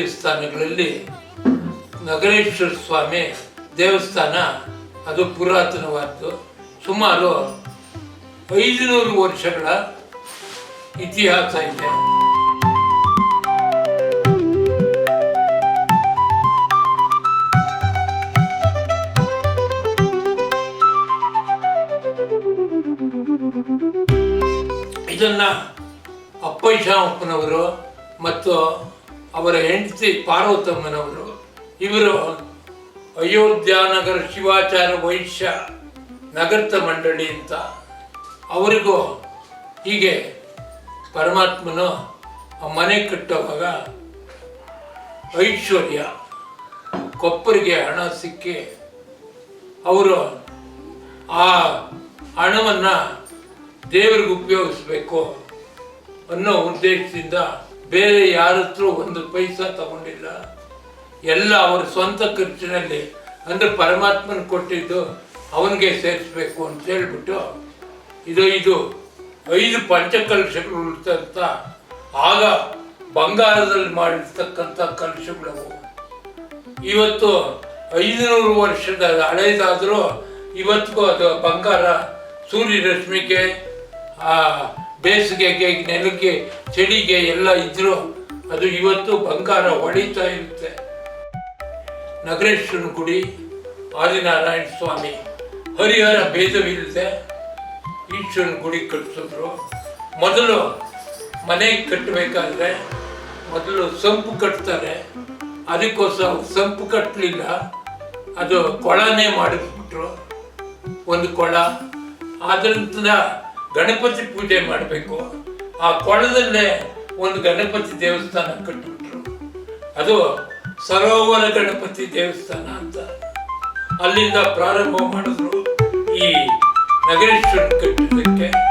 ದೇವಸ್ಥಾನಗಳಲ್ಲಿ ನಗರೇಶ್ವರ ಸ್ವಾಮಿ ದೇವಸ್ಥಾನ ಅದು ಪುರಾತನವಾದ್ದು. ಸುಮಾರು ಐದುನೂರು ವರ್ಷಗಳ ಇತಿಹಾಸ ಇದೆ. ಇದನ್ನ ಅಪ್ಪಯ್ಯಪ್ಪನವರು ಮತ್ತು ಅವರ ಹೆಂಡತಿ ಪಾರ್ವತಮ್ಮನವರು, ಇವರು ಅಯೋಧ್ಯಾನಗರ ಶಿವಾಚಾರ ವೈಶ್ಯ ನಗರ್ತ ಮಂಡಳಿ ಅಂತ. ಅವರಿಗೂ ಹೀಗೆ ಪರಮಾತ್ಮನು ಆ ಮನೆ ಕಟ್ಟುವಾಗ ಐಶ್ವರ್ಯ, ಕೊಪ್ಪರಿಗೆ ಹಣ ಸಿಕ್ಕಿ ಅವರು ಆ ಹಣವನ್ನು ದೇವರಿಗೆ ಉಪಯೋಗಿಸ್ಬೇಕು ಅನ್ನೋ ಉದ್ದೇಶದಿಂದ ಬೇರೆ ಯಾರತ್ರ ಒಂದು ಪೈಸಾ ತಗೊಂಡಿಲ್ಲ, ಎಲ್ಲ ಅವರ ಸ್ವಂತ ಖರ್ಚಿನಲ್ಲಿ, ಅಂದರೆ ಪರಮಾತ್ಮನ ಕೊಟ್ಟಿದ್ದು ಅವನಿಗೆ ಸೇರಿಸ್ಬೇಕು ಅಂತ ಹೇಳ್ಬಿಟ್ಟು, ಇದು ಇದು ಐದು ಪಂಚಕಲಶಗಳು ಇರ್ತಂತ ಆಗ ಬಂಗಾರದಲ್ಲಿ ಮಾಡಿರ್ತಕ್ಕಂಥ ಕಲಶಗಳವು ಇವತ್ತು ಐದುನೂರು ವರ್ಷದ ಹಳೇದಾದರೂ ಇವತ್ತಿಗೂ ಅದು ಬಂಗಾರ, ಸೂರ್ಯರಶ್ಮಿಗೆ ಬೇಸಿಗೆಗೆ ನೆಲಕ್ಕೆ, ಚಳಿಗೆ ಎಲ್ಲ ಇದ್ದರೂ ಅದು ಇವತ್ತು ಬಂಗಾರ ಹೊಡಿತಾ ಇರುತ್ತೆ. ನಗರೇಶ್ವರನ ಗುಡಿ, ಆದಿನಾರಾಯಣ ಸ್ವಾಮಿ, ಹರಿಹರ ಭೇದವಿಲ್ಲದೆ ಈಶ್ವರನ ಗುಡಿ ಕಟ್ಟಿಸಿದ್ರು. ಮೊದಲು ಮನೆ ಕಟ್ಟಬೇಕಾದ್ರೆ ಮೊದಲು ಸಂಪು ಕಟ್ತಾರೆ. ಅದಕ್ಕೋಸ್ಕರ ಸಂಪು ಕಟ್ಟಲಿಲ್ಲ ಅದು ಕೊಳನೇ ಮಾಡಿಸ್ಬಿಟ್ರು ಒಂದು ಕೊಳ. ಅದರಿಂದ ಗಣಪತಿ ಪೂಜೆ ಮಾಡಬೇಕು. ಆ ಕೊಳದಲ್ಲೇ ಒಂದು ಗಣಪತಿ ದೇವಸ್ಥಾನ ಕಟ್ಟಿಬಿಟ್ರು ಅದು ಸರೋವರ ಗಣಪತಿ ದೇವಸ್ಥಾನ ಅಂತ. ಅಲ್ಲಿಂದ ಪ್ರಾರಂಭ ಮಾಡಿದ್ರು ಈ ನಗರೇಶ್ವರ ಕಟ್ಟಿದ್ದಕ್ಕೆ.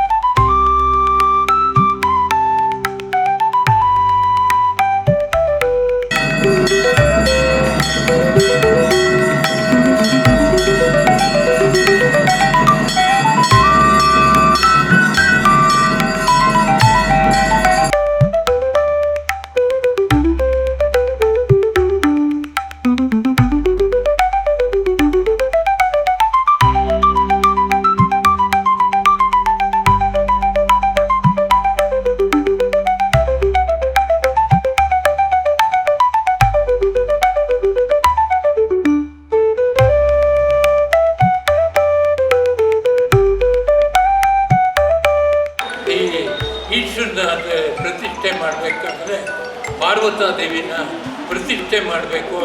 ಪ್ರತಿಷ್ಠೆ ಮಾಡಬೇಕು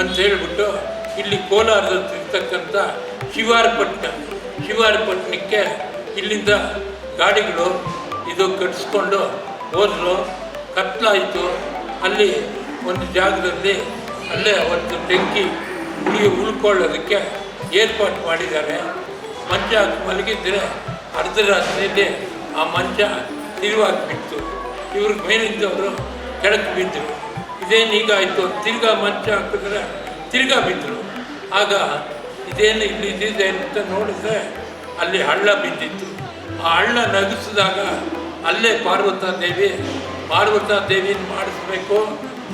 ಅಂತ ಹೇಳಿಬಿಟ್ಟು ಇಲ್ಲಿ ಕೋಲಾರದಲ್ಲಿ ಇರ್ತಕ್ಕಂಥ ಶಿವಾರಪಟ್ಟಣ ಶಿವಾರಪಟ್ಟಣಕ್ಕೆ ಇಲ್ಲಿಂದ ಗಾಡಿಗಳು ಇದು ಕಟ್ಟಿಸ್ಕೊಂಡು ಹೋದರು. ಕತ್ಲಾಯಿತು. ಅಲ್ಲಿ ಒಂದು ಜಾಗದಲ್ಲಿ ಅಲ್ಲೇ ಅವತ್ತು ಬೆಂಕಿ ಉಳಿ, ಉಳ್ಕೊಳ್ಳೋದಕ್ಕೆ ಏರ್ಪಾಟ್ ಮಾಡಿದ್ದಾರೆ. ಮಂಚ ಮಲಗಿದ್ದರೆ ಅರ್ಧ ರಾತ್ರಿಯಲ್ಲಿ ಆ ಮಂಚ ತಿರುವಾಗಿಬಿಟ್ಟು ಇವ್ರಿಗೆ ಮೇಲಿದ್ದವರು ಕೆಳಕ್ಕೆ ಬಿದ್ದರು ಇದೇನು ಈಗ ಆಯಿತು? ತಿರ್ಗಾ ಮಂಚ ಹಾಕಿದ್ರೆ ತಿರ್ಗಾ ಬಿದ್ದರು ಆಗ ಇದೇನು ಇಲ್ಲಿ ಇದಿದೆ ಅಂತ ನೋಡಿದ್ರೆ ಅಲ್ಲಿ ಹಳ್ಳ ಬಿದ್ದಿತ್ತು. ಆ ಹಳ್ಳ ನಗಿಸಿದಾಗ ಅಲ್ಲೇ ಪಾರ್ವತಾ ದೇವಿ, ಪಾರ್ವತಾ ದೇವಿನ ಮಾಡಿಸ್ಬೇಕು?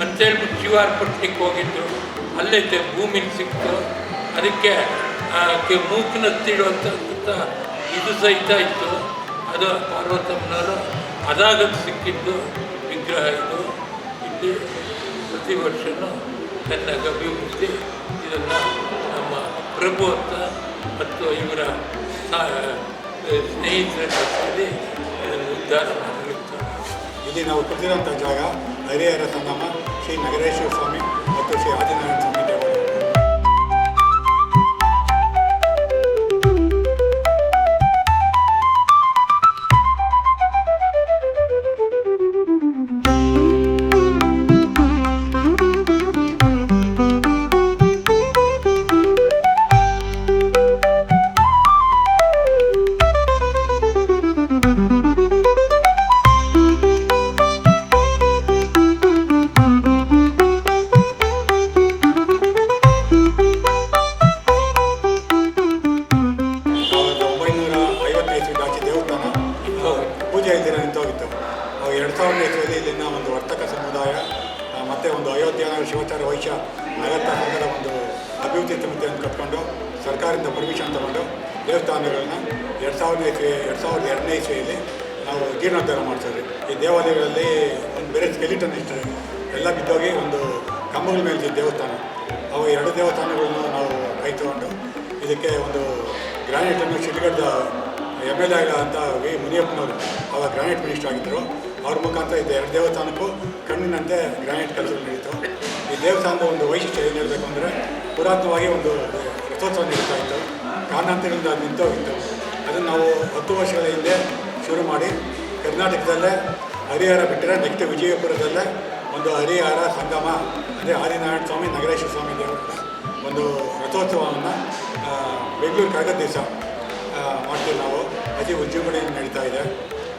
ಅಂತೇಳ್ಬಿಟ್ಟು ಪಟ್ಟಿಗೆ ಹೋಗಿದ್ದು. ಅಲ್ಲೇ ಭೂಮಿ ಸಿಕ್ತು. ಅದಕ್ಕೆ ಮೂಕನ ತಿಳುವಂಥ ಇದು ಸಹಿತ ಇತ್ತು. ಅದು ಪಾರ್ವತಮ್ಮನವರು ಅದಾಗ ಸಿಕ್ಕಿದ್ದು ವಿಗ್ರಹ ಇದು. ಇಲ್ಲಿ ಪ್ರತಿ ವರ್ಷವೂ ತನ್ನ ಅಭಿವೃದ್ಧಿ ಇದನ್ನು ನಮ್ಮ ಪ್ರಭು ಅಂತ ಮತ್ತು ಇವರ ಸ್ನೇಹಿತರ ಜೊತೆಯಲ್ಲಿ ಇದನ್ನು ಉದ್ಧಾರ ಇಲ್ಲಿ ನಾವು ಕೂತಿರೋಂಥ ಜಾಗ ಹರಿಹರ ಸಂಗಮ ಶ್ರೀ ನಗರೇಶ್ವರ ಸ್ವಾಮಿ ಮತ್ತು ಶ್ರೀ ಆದಿನಾರಾಯಣ ಸರ್ಕಾರದಿಂದ ಪರ್ಮಿಷನ್ ತಗೊಂಡು ದೇವಸ್ಥಾನಗಳನ್ನ ಎರಡು ಸಾವಿರದ ಎರಡು ಸಾವಿರದ ಎರಡನೇ ಇಸ್ವಿಯಲ್ಲಿ ನಾವು ಜೀರ್ಣೋದ್ಧಾರ ಮಾಡ್ತೀವಿ ಈ ದೇವಾಲಯಗಳಲ್ಲಿ ಒಂದು ಬೇರೆ ಸ್ಕೆಲಿಟನ್ ಇಷ್ಟ ಎಲ್ಲ ಬಿದ್ದೋಗಿ ಒಂದು ಕಂಬಗಳ ಮೇಲೆ ದೇವಸ್ಥಾನ. ಅವು ಎರಡು ದೇವಸ್ಥಾನಗಳನ್ನು ನಾವು ಕೈ ತಗೊಂಡು ಇದಕ್ಕೆ ಒಂದು ಗ್ರಾನೈಟನ್ನು ಶಿಡ್ಗಡ್ದ ಎಂ ಎಲ್ ಎ ಅಂತ ವಿ ಮುನಿಯಪ್ಪನವರು ಅವಾಗ ಗ್ರಾನೈಟ್ ಮಿನಿಸ್ಟರ್ ಆಗಿದ್ದರು ಅವ್ರ ಮುಖಾಂತರ ಇದ್ದ ಎರಡು ದೇವಸ್ಥಾನಕ್ಕೂ ಕಣ್ಣಿನಂತೆ ಗ್ರಾನೈಟ್ ಕೆಲಸಗಳು ನಡೀತು. ದೇವಸ್ಥಾನದ ಒಂದು ವೈಶಿಷ್ಟ್ಯ ಏನು ಹೇಳಬೇಕು ಅಂದರೆ ಪುರಾತನವಾಗಿ ಒಂದು ರಥೋತ್ಸವ ನಡೀತಾ ಇತ್ತು. ಕಾರಣಾಂತರಗಳಿಂದ ಅದು ನಿಂತೋಗಿತ್ತು ಅದನ್ನು ನಾವು ಹತ್ತು ವರ್ಷಗಳ ಹಿಂದೆ ಶುರು ಮಾಡಿ ಕರ್ನಾಟಕದಲ್ಲೇ ಹರಿಹರ ಬಿಟ್ಟರೆ ನೆಕ್ಸ್ಟ್ ವಿಜಯಪುರದಲ್ಲೇ ಒಂದು ಹರಿಹರ ಸಂಗಮ ಅಂದರೆ ಆದಿನಾರಾಯಣ ಸ್ವಾಮಿ ನಗರೇಶ್ವರ ಸ್ವಾಮಿ ದೇವರ ಒಂದು ರಥೋತ್ಸವವನ್ನು ಬೆಂಗಳೂರು ಕಾಗದ ದಿವಸ ಮಾಡ್ತೀವಿ ನಾವು. ಅತಿ ಉಜ್ಜುಗಡೆಯಿಂದ ನಡೀತಾ ಇದೆ.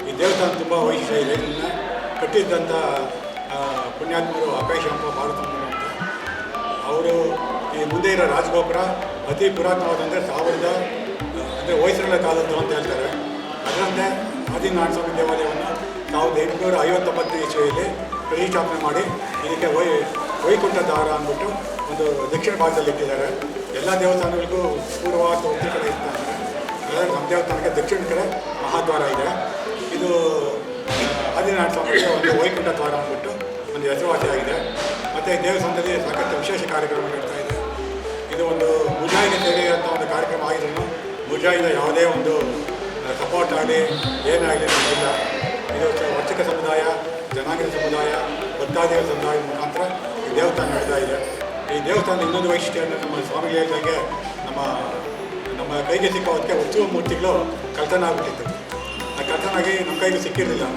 ಈ ದೇವಸ್ಥಾನ ತುಂಬ ವೈಶಿಷ್ಟ್ಯ ಇದೆ. ಇದನ್ನು ಕಟ್ಟಿದ್ದಂಥ ಪುಣ್ಯಾತ್ಮರು ಅಪೇಶಂಪ ಭಾರತ ಅವರು ಈ ಮುಂದೆ ಇರೋ ರಾಜಗೋಪುರ ಅತಿ ಪುರಾತನವಾದಂದರೆ ಸಾವಿರದ, ಅಂದರೆ ಹೊಯ್ಸಳ ಕಾಲದ್ದು ಅಂತ ಹೇಳ್ತಾರೆ. ಅದರಂತೆ ಆದಿ ಸ್ವಾಮಿ ದೇವಾಲಯವನ್ನು ಸಾವಿರದ ಎಂಟುನೂರ ಐವತ್ತೊಂಬತ್ತು ಇಸ್ವಿಯಲ್ಲಿ ಪ್ರತಿಷ್ಠಾಪನೆ ಮಾಡಿ, ಇದಕ್ಕೆ ವೈ, ವೈಕುಂಠ ದ್ವಾರ ಅಂದ್ಬಿಟ್ಟು ಒಂದು ದಕ್ಷಿಣ ಭಾಗದಲ್ಲಿ ಇಟ್ಟಿದ್ದಾರೆ. ಎಲ್ಲ ದೇವಸ್ಥಾನಗಳಿಗೂ ಪೂರ್ವ ಅಥವಾ ಉತ್ತರ ಕಡೆ ಇರ್ತಾರೆ. ನಮ್ಮ ದೇವಸ್ಥಾನಕ್ಕೆ ದಕ್ಷಿಣ ಕಡೆ ಮಹಾದ್ವಾರ ಇದೆ. ಇದು ಆದಿನಾಥ ಸ್ವಾಮಿಗೆ ಒಂದು ವೈಕುಂಠ ದ್ವಾರ ಅಂದ್ಬಿಟ್ಟು ಒಂದು ಹೆಸರುವಾಸಿಯಾಗಿದೆ. ಮತ್ತು ದೇವಸ್ಥಾನದಲ್ಲಿ ಸಾಕಷ್ಟು ವಿಶೇಷ ಕಾರ್ಯಕ್ರಮ ನಡೀತಾ ಇದೆ. ಇದು ಒಂದು ಮುಜಾಯಿಗೆ ತೆರೆಯುವಂಥ ಒಂದು ಕಾರ್ಯಕ್ರಮ ಆಗಿದ್ರು ಮುಜಾಯಿನ ಯಾವುದೇ ಒಂದು ಸಪೋರ್ಟ್ ಆಗಲಿ, ಏನೇ ಆಗಲಿ ನಮಗಿಲ್ಲ ಇದು. ವರ್ಚಕ ಸಮುದಾಯ ಜನಾಂಗದ ಸಮುದಾಯ, ಭಕ್ತಾದಿಗಳ ಸಮುದಾಯದ ಮುಖಾಂತರ ಈ ದೇವಸ್ಥಾನ ನಡೀತಾ ಇದೆ. ಈ ದೇವಸ್ಥಾನದ ಇನ್ನೊಂದು ವೈಶಿಷ್ಟ್ಯ ನಮ್ಮ ಸ್ವಾಮಿಗಳು ಹೇಳ್ದಂಗೆ ನಮ್ಮ ನಮ್ಮ ಕೈಗೆ ಸಿಕ್ಕೋ ಹೊತ್ತಿಗೆ ಉತ್ಸವ ಮೂರ್ತಿಗಳು ಕಳ್ತನ ಆಗ್ಬಿಟ್ಟಿತ್ತು. ಆ ಕಳ್ತನಾಗಿ ನಮ್ಮ ಕೈಗೆ ಸಿಕ್ಕಿರಲಿಲ್ಲ.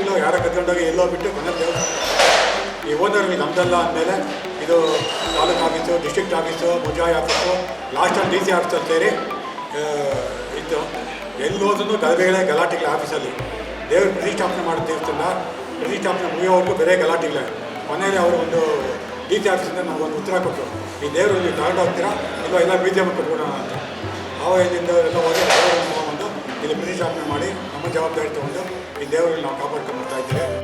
ಉತ್ಸವ ಯಾರ ಕತ್ಕೊಂಡೋಗಿ ಎಲ್ಲೋ ಬಿಟ್ಟು ಮನೇಲಿ ದೇವಸ್ಥಾನ ಈ ಓನರ್ಗೆ ನಮ್ದಲ್ಲ ಅಂದಮೇಲೆ ಇದು ತಾಲೂಕು ಆಫೀಸು ಡಿಸ್ಟ್ರಿಕ್ಟ್ ಆಫೀಸು ಮುಜಾಯ್ ಆಫೀಸು ಲಾಸ್ಟಲ್ಲಿ ಡಿ ಸಿ ಆಫೀಸಲ್ಲಿ ಸೇರಿ ಇತ್ತು. ಎಲ್ಲಿ ಹೋದ್ರೂ ಗಲಭೆಗಳೇ ಗಲಾಟೆಗಳ ಆಫೀಸಲ್ಲಿ. ದೇವ್ರ ಪ್ರತಿಷ್ಠಾಪನೆ ಮಾಡೋ ದೇವಸ್ಥಾನ, ಪ್ರತಿಷ್ಠಾಪನೆ ಮುಗಿಯೋವರೆಗೂ ಬೇರೆ ಗಲಾಟೆಗಳೇ. ಮನೇಲಿ ಅವರು ಒಂದು ಡಿ ಸಿ ಆಫೀಸಿಂದ ನಮಗೊಂದು ಉತ್ತರ ಕೊಟ್ಟರು. ಈ ದೇವರು ಇಲ್ಲಿ ತಗೊಂಡು ಹೋಗ್ತೀರಾ? ಇಲ್ಲ ಎಲ್ಲ ಬೀಜ ಕೊಟ್ಬಿಡೋಣ ಅಂತ. ಆವಾಗ ಇಲ್ಲಿಂದ ಎಲ್ಲ ಹೋಗಿ ಒಂದು ಇಲ್ಲಿ ಪ್ರತಿಷ್ಠಾಪನೆ ಮಾಡಿ, ನಮ್ಮ ಜವಾಬ್ದಾರಿ ತಗೊಂಡು ಈ ದೇವರು ನಾವು ಕಾಪಾಡ್ಕೊಂಡು ಬರ್ತಾ ಇದ್ದೇವೆ